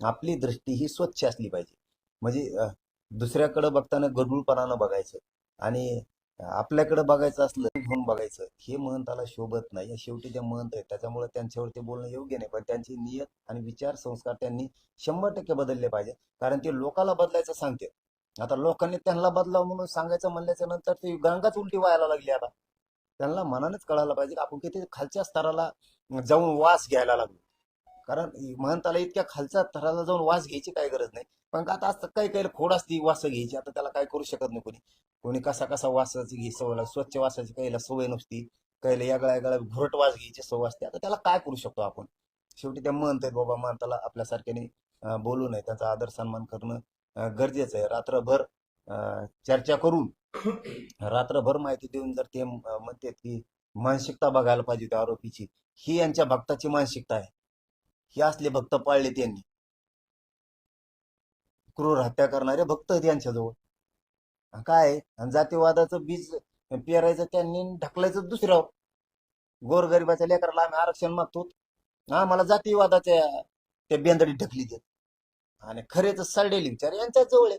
आपली दृष्टी ही स्वच्छ असली पाहिजे. म्हणजे दुसऱ्याकडे बघताना गडबडपणानं बघायचं आणि आपल्याकडे बघायचं असलं घेऊन बघायचं. हे महंताला शोभत नाही. शेवटी ते महंत आहेत त्याच्यामुळे त्यांच्यावरती बोलणं योग्य नाही. पण त्यांची नियत आणि विचार संस्कार त्यांनी शंभर टक्के बदलले पाहिजे. कारण ते लोकाला बदलायचं सांगते आता लोकांनी त्यांना बदलाव म्हणून सांगायचं म्हणल्याच्या नंतर ते गंगाच उलटी व्हायला लागली आता. त्यांना मनानेच कळायला पाहिजे आपण किती खालच्या स्तराला जाऊन वास घ्यायला लागलो. कारण महंताला इतक्या खालच्या थराला जाऊन वास घ्यायची काही गरज नाही. पण आता असं काही काही खोड असती वास घ्यायची आता त्याला काय करू शकत नाही कोणी. कोणी कसा कसा वासाची घे सवय स्वच्छ वासाची काहीला सवय नसती काहीला यागळा यागळा घुरट वास घ्यायची सवय असते. आता त्याला काय करू शकतो आपण? शेवटी त्या म्हणतात बाबा महंताला आपल्यासारख्याने बोलू नये. त्याचा आदर सन्मान करणं गरजेचं आहे. रात्रभर अं, चर्चा करून रात्रभर माहिती देऊन जर ते म्हणतात की मानसिकता बघायला पाहिजे त्या आरोपीची. ही यांच्या भक्ताची मानसिकता आहे. हे असले भक्त पाळले त्यांनी. क्रूर हत्या करणारे भक्त त्यांच्याजवळ काय? आहे? अन जातीवादाचं बीज पेरायचं त्यांनी ढकलायचं दुसऱ्यावर गोरगरिबाच्या लेकराला आम्ही आरक्षण मागतो. आम्हाला जातीवादाच्या त्या बेंदडी ढकली देत. आणि खरेच सडलेले विचार यांच्या जवळ आहे.